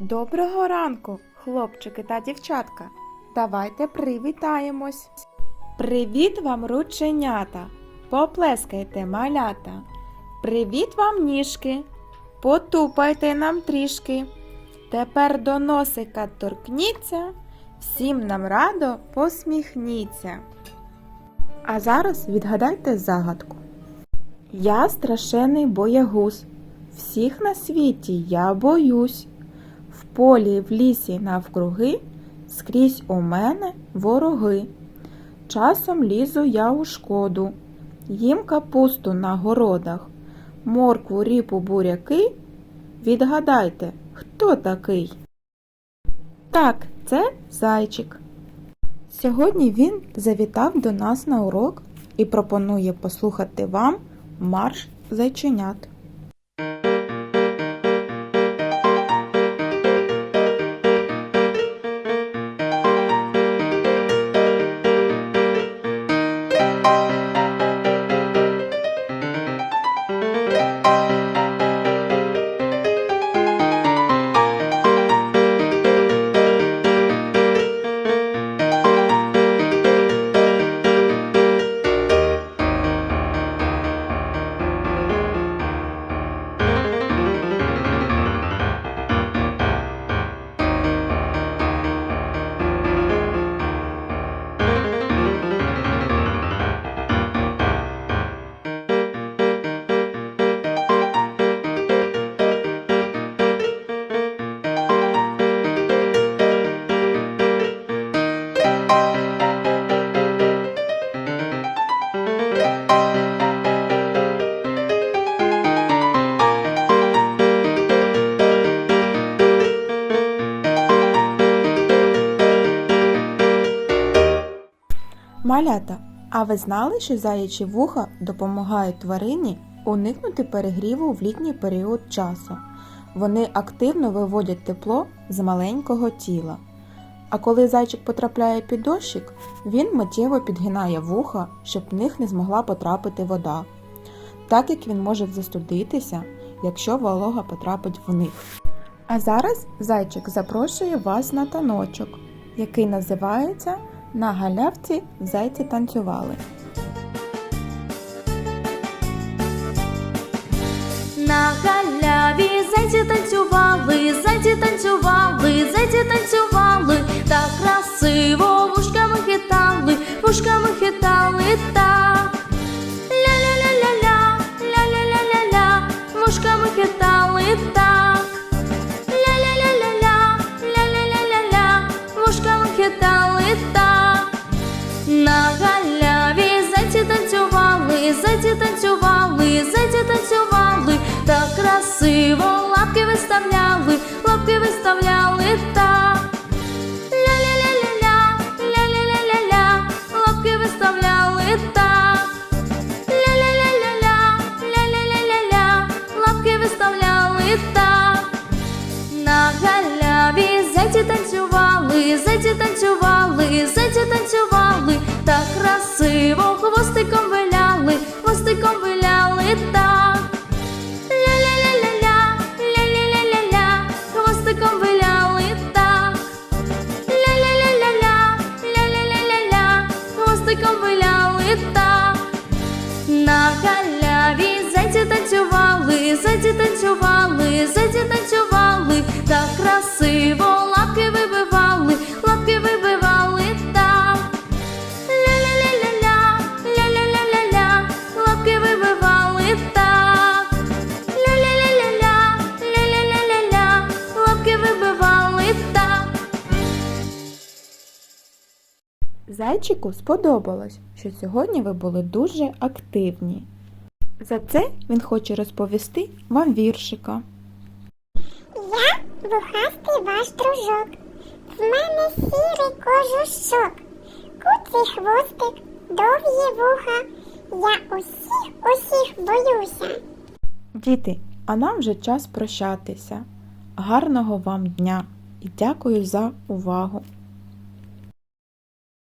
Доброго ранку, хлопчики та дівчатка. Давайте привітаємось. Привіт вам, рученята. Поплескайте малята. Привіт вам, ніжки. Потупайте нам трішки. Тепер до носика торкніться, всім нам радо посміхніться. А зараз відгадайте загадку. Я страшений боягуз. Всіх на світі я боюсь. В полі, в лісі навкруги, скрізь у мене вороги. Часом лізу я у шкоду, їм капусту на городах, моркву, ріпу, буряки. Відгадайте, хто такий? Так, це зайчик. Сьогодні він завітав до нас на урок і пропонує послухати вам марш зайченят. Малята, а ви знали, що заячі вуха допомагають тварині уникнути перегріву в літній період часу? Вони активно виводять тепло з маленького тіла. А коли зайчик потрапляє під дощик, він миттєво підгинає вуха, щоб в них не змогла потрапити вода, так як він може застудитися, якщо волога потрапить в них. А зараз зайчик запрошує вас на таночок, який називається На галявці зайці танцювали. На галяві зайці танцювали, зайці танцювали, зайці танцювали, так красиво вушками хитали, вушками хитали так. Ля-ля-ля-ля-ля, ля-ля-ля-ля-ля, вушками хитали так. Ля-ля-ля-ля-ля, ля-ля-ля-ля-ля, вушками хитали так. На галяві зайці танцювали, зайці танцювали, зайці танцювали, так красиво лапки виставляли, лапки виставляли На галяві зайці танцювали, зайці танцювали, зайці танцювали, так красиво Зайчику сподобалось, що сьогодні ви були дуже активні. За це він хоче розповісти вам віршика. Я вухастий ваш дружок. В мене сірий кожушок. Куций хвостик, довгі вуха. Я усіх, усіх боюся. Діти, а нам вже час прощатися. Гарного вам дня і дякую за увагу!